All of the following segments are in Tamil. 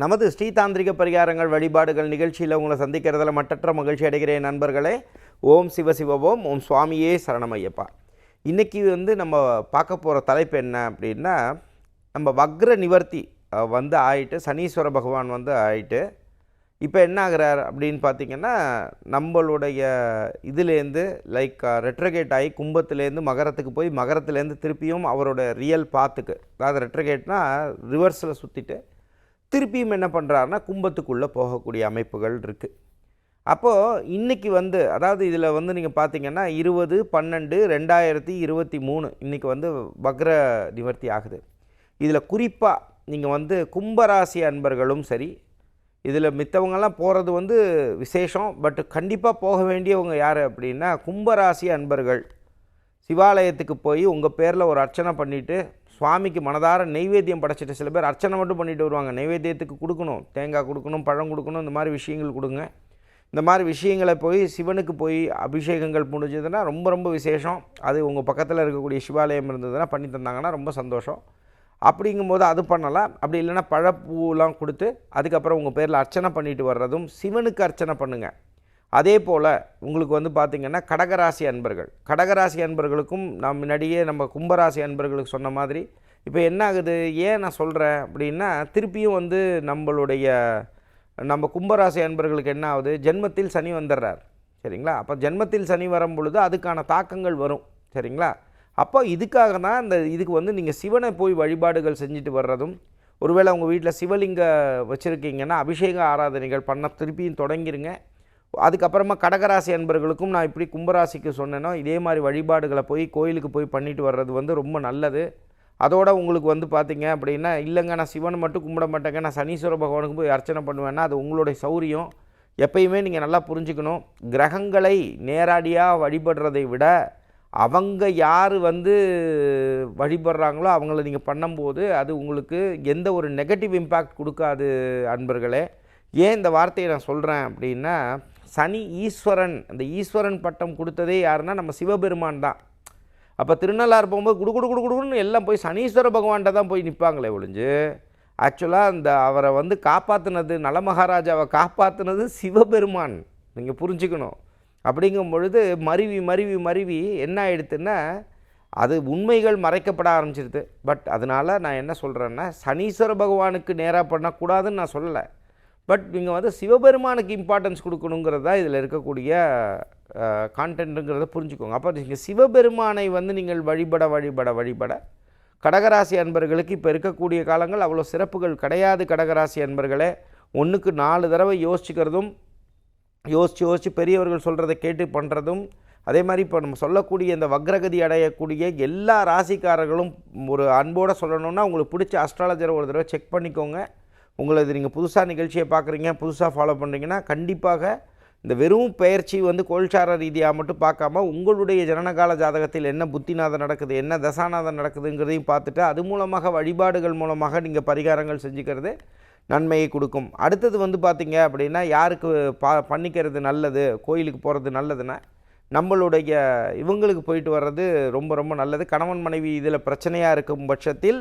நமது ஸ்ரீதாந்திரிக பரிகாரங்கள் வழிபாடுகள் நிகழ்ச்சியில் உங்களை சந்திக்கிறதுல மட்டற்ற மகிழ்ச்சி அடைகிறேன் நண்பர்களே. ஓம் சிவ சிவ ஓம் ஓம் சுவாமியே சரணமையப்பா. இன்றைக்கி வந்து நம்ம பார்க்க போகிற தலைப்பு என்ன அப்படின்னா நம்ம வக்ர நிவர்த்தி வந்து ஆயிட்டு சனீஸ்வர பகவான் வந்து ஆயிட்டு இப்போ என்ன ஆகுறார் அப்படின்னு பார்த்தீங்கன்னா நம்மளுடைய இதுலேருந்து லைக் ரெட்ரகேட் ஆகி கும்பத்துலேருந்து மகரத்துக்கு போய் மகரத்துலேருந்து திருப்பியும் அவரோட ரியல் பாத்துக்கு அதாவது ரெட்ரகேட்னால் ரிவர்ஸில் சுற்றிட்டு திருப்பியும் என்ன பண்ணுறாருன்னா கும்பத்துக்குள்ளே போகக்கூடிய அமைப்புகள் இருக்குது அப்போது இன்றைக்கி வந்து அதாவது இதில் வந்து நீங்கள் பார்த்தீங்கன்னா இருபது பன்னெண்டு ரெண்டாயிரத்தி இருபத்தி மூணு இன்றைக்கி வந்து வக்ர நிவர்த்தி ஆகுது. இதில் குறிப்பாக நீங்கள் வந்து கும்பராசி அன்பர்களும் சரி இதில் மித்தவங்கெல்லாம் போகிறது வந்து விசேஷம் பட் கண்டிப்பாக போக வேண்டியவங்க யார் அப்படின்னா கும்பராசி அன்பர்கள். சிவாலயத்துக்கு போய் உங்கள் பேரில் ஒரு அர்ச்சனை பண்ணிவிட்டு சுவாமிக்கு மனதார நெய்வேத்தியம் படைச்சிட்டு சில பேர் அர்ச்சனை மட்டும் பண்ணிட்டு வருவாங்க. நெய்வேத்தியத்துக்கு கொடுக்கணும். தேங்காய் கொடுக்கணும் பழம் கொடுக்கணும் இந்த மாதிரி விஷயங்கள் கொடுங்க. இந்த மாதிரி விஷயங்களை போய் சிவனுக்கு போய் அபிஷேகங்கள் முடிஞ்சதுன்னா ரொம்ப ரொம்ப விசேஷம். அது உங்கள் பக்கத்தில் இருக்கக்கூடிய சிவாலயம் இருந்ததுன்னா பண்ணி தந்தாங்கன்னா ரொம்ப சந்தோஷம். அப்படிங்கும்போது அது பண்ணலாம். அப்படி இல்லைன்னா பழப்பூலாம் கொடுத்து அதுக்கப்புறம் உங்கள் பேரில் அர்ச்சனை பண்ணிட்டு வர்றதும் சிவனுக்கு அர்ச்சனை பண்ணுங்கள் அதே போல் உங்களுக்கு வந்து பார்த்திங்கன்னா கடகராசி அன்பர்கள். கடகராசி அன்பர்களுக்கும் நான் முன்னாடியே நம்ம கும்பராசி அன்பர்களுக்கு சொன்ன மாதிரி இப்போ என்ன ஆகுது? ஏன் நான் சொல்கிறேன் அப்படின்னா திருப்பியும் வந்து நம்மளுடைய நம்ம கும்பராசி அன்பர்களுக்கு என்ன ஆகுது? ஜென்மத்தில் சனி வந்துடுறார் சரிங்களா? அப்போ ஜென்மத்தில் சனி வரும் பொழுது அதுக்கான தாக்கங்கள் வரும். சரிங்களா? அப்போ இதுக்காக தான் இந்த இதுக்கு வந்து நீங்கள் சிவனை போய் வழிபாடுகள் செஞ்சுட்டு வர்றதும் ஒருவேளை உங்கள் வீட்டில் சிவலிங்க வச்சுருக்கீங்கன்னா அபிஷேக ஆராதனைகள் பண்ண திருப்பியும் தொடங்கிருங்க. அதுக்கப்புறமா கடகராசி அன்பர்களுக்கும் நான் இப்படி கும்பராசிக்கு சொன்னேனோ இதே மாதிரி வழிபாடுகளை போய் கோயிலுக்கு போய் பண்ணிட்டு வர்றது வந்து ரொம்ப நல்லது. அதோட உங்களுக்கு வந்து பார்த்தீங்க அப்படின்னா இல்லைங்க நான் சிவனை மட்டும் கும்பிட மாட்டேங்க. நான் சனீஸ்வர பகவானுக்கு போய் அர்ச்சனை பண்ணுவேன்னா அது உங்களுடைய சௌரியம். எப்பயுமே நீங்கள் நல்லா புரிஞ்சுக்கணும். கிரகங்களை நேரடியாக வழிபடுறதை விட அவங்க யார் வந்து வழிபடுறாங்களோ அவங்கள நீங்கள் பண்ணும்போது அது உங்களுக்கு எந்த ஒரு நெகட்டிவ் இம்பேக்ட் கொடுக்காது அன்பர்களே. ஏன் இந்த வார்த்தையை நான் சொல்கிறேன் அப்படின்னா சனி ஈஸ்வரன் அந்த ஈஸ்வரன் பட்டம் கொடுத்ததே யாருன்னா நம்ம சிவபெருமான் தான். அப்போ திருநள்ளார் போகும்போது குடு குடு குடு குடுன்னு எல்லாம் போய் சனீஸ்வர பகவான்கிட்ட தான் போய் நிற்பாங்களே ஒழிஞ்சு ஆக்சுவலாக அந்த அவரை வந்து காப்பாற்றினது நலமகாராஜாவை காப்பாற்றினது சிவபெருமான். நீங்கள் புரிஞ்சுக்கணும். அப்படிங்கும் பொழுது மருவி மருவி மருவி என்ன ஆயிடுத்துன்னா அது உண்மைகள் மறைக்கப்பட ஆரம்பிச்சிருது. பட் அதனால் நான் என்ன சொல்கிறேன்னா சனீஸ்வர பகவானுக்கு நேராக பண்ணக்கூடாதுன்னு நான் சொல்லலை. பட் நீங்கள் வந்து சிவபெருமானுக்கு இம்பார்ட்டன்ஸ் கொடுக்கணுங்கிறது தான் இதில் இருக்கக்கூடிய கான்டென்ட்டுங்கிறத புரிஞ்சுக்கோங்க. அப்போ நீங்கள் சிவபெருமானை வந்து நீங்கள் வழிபட வழிபட வழிபட கடகராசி அன்பர்களுக்கு இப்போ இருக்கக்கூடிய காலங்கள் அவ்வளோ சிறப்புகள் கிடையாது கடகராசி அன்பர்களே. ஒன்றுக்கு நாலு தடவை யோசிச்சுக்கிறதும் யோசித்து யோசித்து பெரியவர்கள் சொல்கிறத கேட்டு பண்ணுறதும் அதே மாதிரி இப்போ நம்ம சொல்லக்கூடிய இந்த வக்ரகதி அடையக்கூடிய எல்லா ராசிக்காரர்களும் ஒரு அன்போடு சொல்லணுன்னா உங்களுக்கு பிடிச்ச அஸ்ட்ராலஜரை ஒரு தடவை செக் பண்ணிக்கோங்க. உங்களை இது நீங்கள் புதுசாக நிகழ்ச்சியை பார்க்குறீங்க புதுசாக ஃபாலோ பண்ணுறீங்கன்னா கண்டிப்பாக இந்த வெறும் பயிற்சி வந்து கோல்சார ரீதியாக மட்டும் பார்க்காம உங்களுடைய ஜனனகால ஜாதகத்தில் என்ன புத்திநாதம் நடக்குது என்ன தசாநாதம் நடக்குதுங்கிறதையும் பார்த்துட்டு அது மூலமாக வழிபாடுகள் மூலமாக நீங்கள் பரிகாரங்கள் செஞ்சுக்கிறது நன்மையை கொடுக்கும். அடுத்தது வந்து பார்த்தீங்க அப்படின்னா யாருக்கு பா பண்ணிக்கிறது நல்லது கோயிலுக்கு போகிறது நல்லதுன்னா நம்மளுடைய இவங்களுக்கு போயிட்டு வர்றது ரொம்ப ரொம்ப நல்லது. கணவன் மனைவி இதில் பிரச்சனையாக இருக்கும் பட்சத்தில்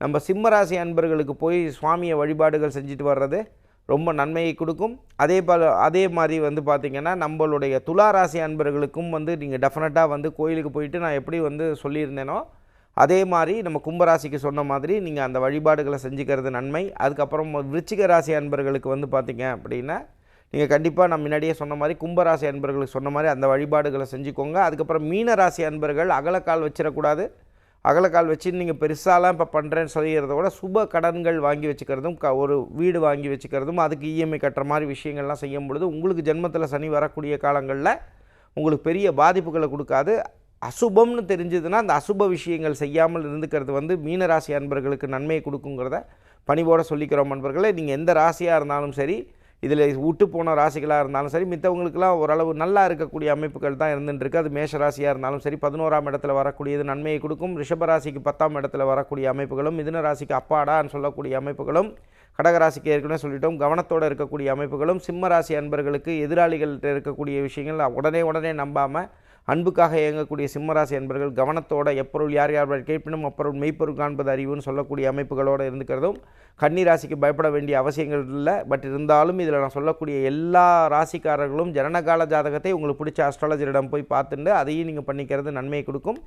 நம்ம சிம்மராசி அன்பர்களுக்கு போய் சுவாமியை வழிபாடுகள் செஞ்சுட்டு வர்றது ரொம்ப நன்மையை கொடுக்கும். அதே போல் அதே மாதிரி வந்து பார்த்திங்கன்னா நம்மளுடைய துலா ராசி அன்பர்களுக்கும் வந்து நீங்கள் டெஃபினட்டாக வந்து கோயிலுக்கு போயிட்டு நான் எப்படி வந்து சொல்லியிருந்தேனோ அதே மாதிரி நம்ம கும்பராசிக்கு சொன்ன மாதிரி நீங்கள் அந்த வழிபாடுகளை செஞ்சுக்கிறது நன்மை. அதுக்கப்புறம் விருச்சிக ராசி அன்பர்களுக்கு வந்து பார்த்திங்க அப்படின்னா நீங்கள் கண்டிப்பாக நான் முன்னாடியே சொன்ன மாதிரி கும்பராசி அன்பர்களுக்கு சொன்ன மாதிரி அந்த வழிபாடுகளை செஞ்சுக்கோங்க. அதுக்கப்புறம் மீன ராசி அன்பர்கள் அகலக்கால் வச்சிடக்கூடாது. அகலக்கால் வச்சு நீங்கள் பெருசாலாம் இப்போ பண்ணுறேன்னு சொல்லிக்கிறத விட சுப கடன்கள் வாங்கி வச்சுக்கிறதும் க ஒரு வீடு வாங்கி வச்சுக்கிறதும் அதுக்கு இஎம்ஐ கட்டுற மாதிரி விஷயங்கள்லாம் செய்யும் பொழுது உங்களுக்கு ஜென்மத்தில் சனி வரக்கூடிய காலங்களில் உங்களுக்கு பெரிய பாதிப்புகளை கொடுக்காது. அசுபம்னு தெரிஞ்சதுன்னா அந்த அசுப விஷயங்கள் செய்யாமல் இருந்துக்கிறது வந்து மீனராசி அன்பர்களுக்கு நன்மையை கொடுக்குங்கிறத பணிவோடு சொல்லிக்கிறோம் அன்பர்களே. நீங்கள் எந்த ராசியாக இருந்தாலும் சரி இதில் விட்டு போன ராசிகளாக இருந்தாலும் சரி மித்தவங்களுக்கெல்லாம் ஓரளவு நல்லா இருக்கக்கூடிய அமைப்புகள் தான் இருந்துட்டுருக்கு. அது மேஷ ராசியாக இருந்தாலும் சரி பதினோராம் இடத்துல வரக்கூடியது நன்மையை கொடுக்கும். ரிஷபராசிக்கு பத்தாம் இடத்துல வரக்கூடிய அமைப்புகளும் மிதுன ராசிக்கு அப்பாடான்னு சொல்லக்கூடிய அமைப்புகளும் கடகராசிக்கு ஏற்கனவே சொல்லிட்டோம் கவனத்தோடு இருக்கக்கூடிய அமைப்புகளும் சிம்ம ராசி அன்பர்களுக்கு எதிராளிகள்கிட்ட இருக்கக்கூடிய விஷயங்கள் உடனே உடனே நம்பாமல் அன்புக்காக இயங்கக்கூடிய சிம்மராசி என்பர்கள் கவனத்தோட எப்பொருள் யார் யார் கேட்பினும் அப்பொருள் மெய்ப்பொருள் காண்பது அறிவுன்னு சொல்லக்கூடிய அமைப்புகளோடு இருந்துக்கிறதும் கன்னிராசிக்கு பயப்பட வேண்டிய அவசியங்கள் இல்லை. பட் இருந்தாலும் இதில் நான் சொல்லக்கூடிய எல்லா ராசிக்காரர்களும் ஜனனகால ஜாதகத்தை உங்களுக்கு பிடிச்ச அஸ்ட்ராலஜரிடம் போய் பார்த்துட்டு அதையும் நீங்கள் பண்ணிக்கிறது நன்மையை கொடுக்கும்.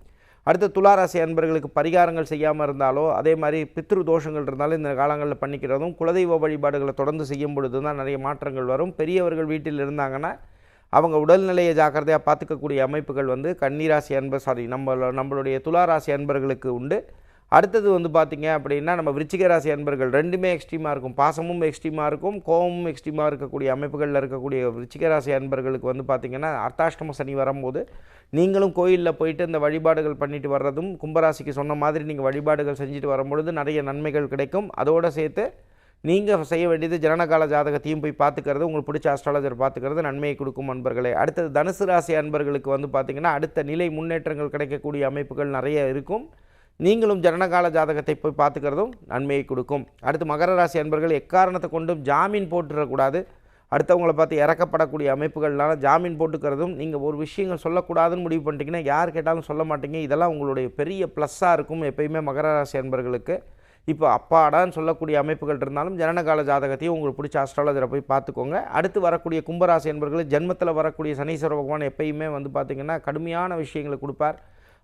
அடுத்து துளாராசி அன்பர்களுக்கு பரிகாரங்கள் செய்யாமல் இருந்தாலோ அதே மாதிரி பித்ரு தோஷங்கள் இருந்தாலும் இந்த காலங்களில் பண்ணிக்கிறதும் குலதெய்வ வழிபாடுகளை தொடர்ந்து செய்யும் பொழுது தான் நிறைய மாற்றங்கள் வரும். பெரியவர்கள் வீட்டில் இருந்தாங்கன்னா அவங்க உடல்நிலையை ஜாக்கிரதையாக பார்த்துக்கக்கூடிய அமைப்புகள் வந்து கன்னிராசி அன்பர் சாரி நம்ம நம்மளுடைய துளாராசி அன்பர்களுக்கு உண்டு. அடுத்தது வந்து பார்த்திங்க அப்படின்னா நம்ம விருச்சிக ராசி அன்பர்கள் ரெண்டுமே எக்ஸ்ட்ரீமாக இருக்கும். பாசமும் எக்ஸ்ட்ரீமாக இருக்கும். கோபமும் எக்ஸ்ட்ரீமாக இருக்கக்கூடிய அமைப்புகளில் இருக்கக்கூடிய விருச்சிக ராசி அன்பர்களுக்கு வந்து பார்த்திங்கன்னா அர்த்தாஷ்டம சனி வரும்போது நீங்களும் கோயிலில் போயிட்டு இந்த வழிபாடுகள் பண்ணிட்டு வர்றதும் கும்பராசிக்கு சொன்ன மாதிரி நீங்கள் வழிபாடுகள் செஞ்சுட்டு வரும்பொழுது நிறைய நன்மைகள் கிடைக்கும். அதோடு சேர்த்து நீங்கள் செய்ய வேண்டியது ஜனனகால ஜாதகத்தையும் போய் பார்த்துக்கிறது உங்களுக்கு பிடிச்ச அஸ்ட்ராலஜர் பார்த்துக்கிறது நன்மையை கொடுக்கும் அன்பர்களே அடுத்தது தனுசு ராசி அன்பர்களுக்கு வந்து பார்த்திங்கன்னா அடுத்த நிலை முன்னேற்றங்கள் கிடைக்கக்கூடிய அமைப்புகள் நிறைய இருக்கும். நீங்களும் ஜனனகால ஜாதகத்தை போய் பார்த்துக்கிறதும் நன்மையை கொடுக்கும். அடுத்து மகர ராசி அன்பர்கள் எக்காரணத்தை கொண்டும் ஜாமீன் போட்டுறக்கூடாது. அடுத்தவங்களை பார்த்து இறக்கப்படக்கூடிய அமைப்புகள்னால ஜாமீன் போட்டுக்கிறதும் நீங்கள் ஒரு விஷயங்கள் சொல்லக்கூடாதுன்னு முடிவு பண்ணிட்டீங்கன்னா யார் கேட்டாலும் சொல்ல மாட்டீங்க. இதெல்லாம் உங்களுடைய பெரிய ப்ளஸ்ஸாக இருக்கும் எப்பயுமே மகர ராசி அன்பர்களுக்கு. இப்போ அப்பாடான்னு சொல்லக்கூடிய அமைப்புகள் இருந்தாலும் ஜனனகால ஜாதகத்தையும் உங்களுக்கு பிடிச்ச அஸ்ட்ராலஜரை போய் பார்த்துக்கோங்க. அடுத்து வரக்கூடிய கும்பராசி என்பர்கள் ஜென்மத்தில் வரக்கூடிய சனீஸ்வர பகவான் எப்பயுமே வந்து பார்த்திங்கன்னா கடுமையான விஷயங்களை கொடுப்பார்.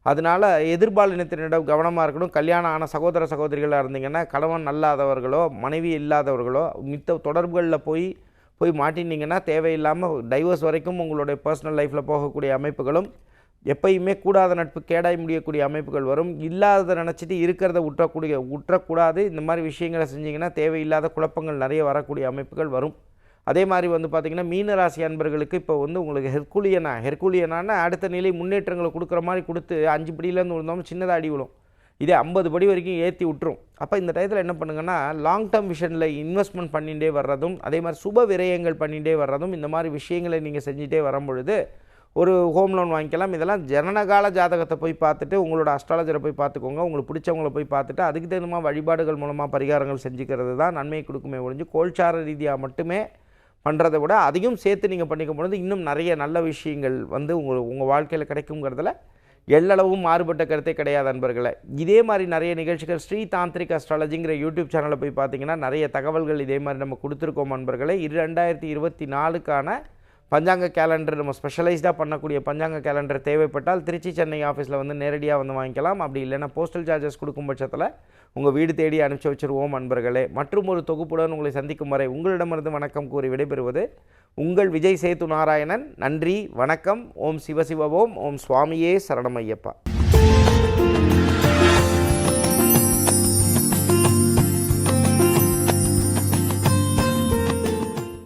அதனால் எதிர்பாலினத்தினிடம் கவனமாக இருக்கணும். கல்யாணம் ஆன சகோதர சகோதரிகளாக இருந்தீங்கன்னா கணவன் அல்லாதவர்களோ மனைவி இல்லாதவர்களோ மித்த தொடர்புகளில் போய் போய் மாட்டினீங்கன்னா தேவையில்லாமல் டைவர்ஸ் வரைக்கும் உங்களுடைய பர்சனல் லைஃப்பில் போகக்கூடிய அமைப்புகளும் எப்பயுமே கூடாத நட்பு கேடாய் முடியக்கூடிய அமைப்புகள் வரும். இல்லாததை நினச்சிட்டு இருக்கிறத உற்றக்கூடிய உற்றக்கூடாது. இந்த மாதிரி விஷயங்களை செஞ்சிங்கன்னா தேவையில்லாத குழப்பங்கள் நிறைய வரக்கூடிய அமைப்புகள் வரும். அதே மாதிரி வந்து பார்த்திங்கன்னா மீனராசி அன்பர்களுக்கு இப்போ வந்து உங்களுக்கு ஹெர்குலியனா ஹெர்குலியனான அடுத்த நிலை முன்னேற்றங்களை கொடுக்குற மாதிரி கொடுத்து அஞ்சு படியிலேருந்து விழுந்தோம் சின்னதாக அடி விழும். இதே ஐம்பது படி வரைக்கும் ஏற்றி விட்டுரும். அப்போ இந்த டயத்தில் என்ன பண்ணுங்கன்னா லாங் டேர்ம் விஷனில் இன்வெஸ்ட்மெண்ட் பண்ணிகிட்டே வர்றதும் அதே மாதிரி சுப விரயங்கள் பண்ணிகிட்டே வர்றதும் இந்த மாதிரி விஷயங்களை நீங்கள் செஞ்சுட்டே வரும் பொழுது ஒரு ஹோம் லோன் வாங்கிக்கலாம். இதெல்லாம் ஜனனகால ஜாதகத்தை போய் பார்த்துட்டு உங்களோட அஸ்ட்ராலஜரை போய் பார்த்துக்கோங்க. உங்களுக்கு பிடிச்சவங்கள போய் பார்த்துட்டு அதுக்கு தகுந்த வழிபாடுகள் மூலமாக பரிகாரங்கள் செஞ்சுக்கிறது தான் நன்மை கொடுக்குமே ஒழிஞ்சு கோல்சார ரீதியாக மட்டுமே பண்ணுறதை விட அதையும் சேர்த்து நீங்கள் பண்ணிக்கும் பொழுது இன்னும் நிறைய நல்ல விஷயங்கள் வந்து உங்கள் உங்கள் வாழ்க்கையில் கிடைக்குங்கிறதுல எல்லளவும் மாறுபட்ட கருத்தே கிடையாது நண்பர்களை இதே மாதிரி நிறைய நிகழ்ச்சிகள் ஸ்ரீ தாந்திரிக் அஸ்ட்ராலஜிங்கிற யூடியூப் சேனலை போய் பார்த்தீங்கன்னா நிறைய தகவல்கள் இதே மாதிரி நம்ம கொடுத்துருக்கோம் அன்பர்களே. இரு ரெண்டாயிரத்தி இருபத்தி நாலுக்கான பஞ்சாங்க கேலண்டர் நம்ம ஸ்பெஷலைஸ்டாக பண்ணக்கூடிய பஞ்சாங்க கேலண்டர் தேவைப்பட்டால் திருச்சி சென்னை ஆஃபீஸில் வந்து நேரடியாக வந்து வாங்கிக்கலாம். அப்படி இல்லைன்னா போஸ்டல் சார்ஜஸ் கொடுக்கும் பட்சத்தில் உங்கள் வீடு தேடி அனுப்பிச்சி வச்சுருவோம் அன்பர்களே மற்றும் ஒரு தொகுப்புடன் உங்களை சந்திக்கும் வரை உங்களிடமிருந்து வணக்கம் கூறி விடைபெறுவது உங்கள் விஜய் சேத்து நாராயணன். நன்றி வணக்கம். ஓம் சிவசிவ ஓம். ஓம் சுவாமியே சரணமையப்பா